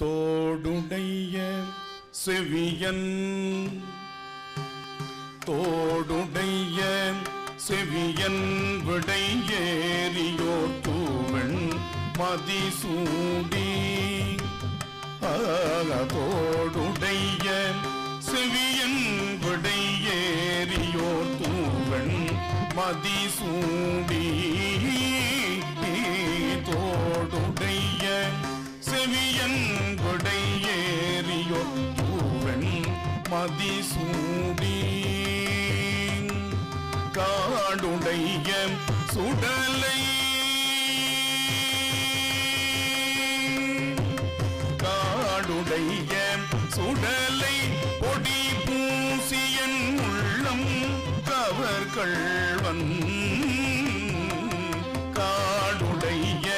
தோடுடைய செவியன் தோடுடைய செவியன் விடையேறியோ தூவன் மதிசூடி. தோடுடைய செவியன் விடையேறியோ தூவன் மதிசூடி. தோடு மதிசூடி காடுடைய சுடலை. காடுடைய சுடலை பொடி பூசியன் உள்ளம் கவர்கள்வன் காடுடைய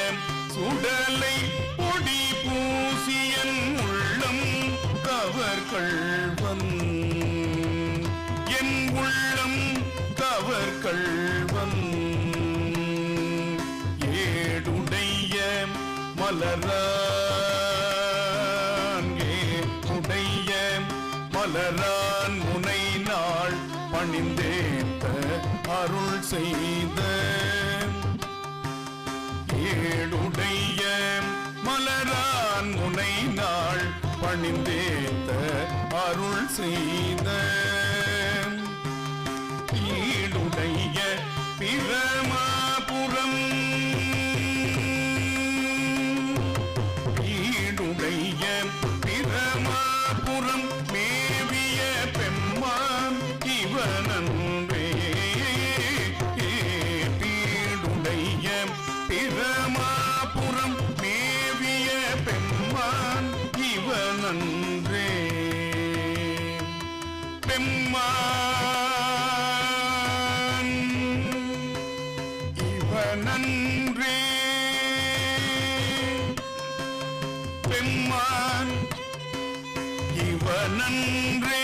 சுடலை பொடி பூசியன் உள்ளம் கவர்கள் கவர்கள்வன் என் உள்ளம் கவர்கள்வன் ஏடுடைய மலரான் ஏடுடைய மலரான் முனை நாள் பணிந்தேத்த அருள் செய்த. ஏடுடைய மலரான் முனை நாள் பணிந்தேத்த செய்த ஈடுடைய பிரமாபுரம். ஈடுடைய பிரமாபுரம் மேவிய பெம்மான் இவனன்றே. பீடுடைய பிரமாபுரம் மேவிய பெம்மான் இவனன் பெம்மான் இவனன்றே பெம்மான் இவனன்றே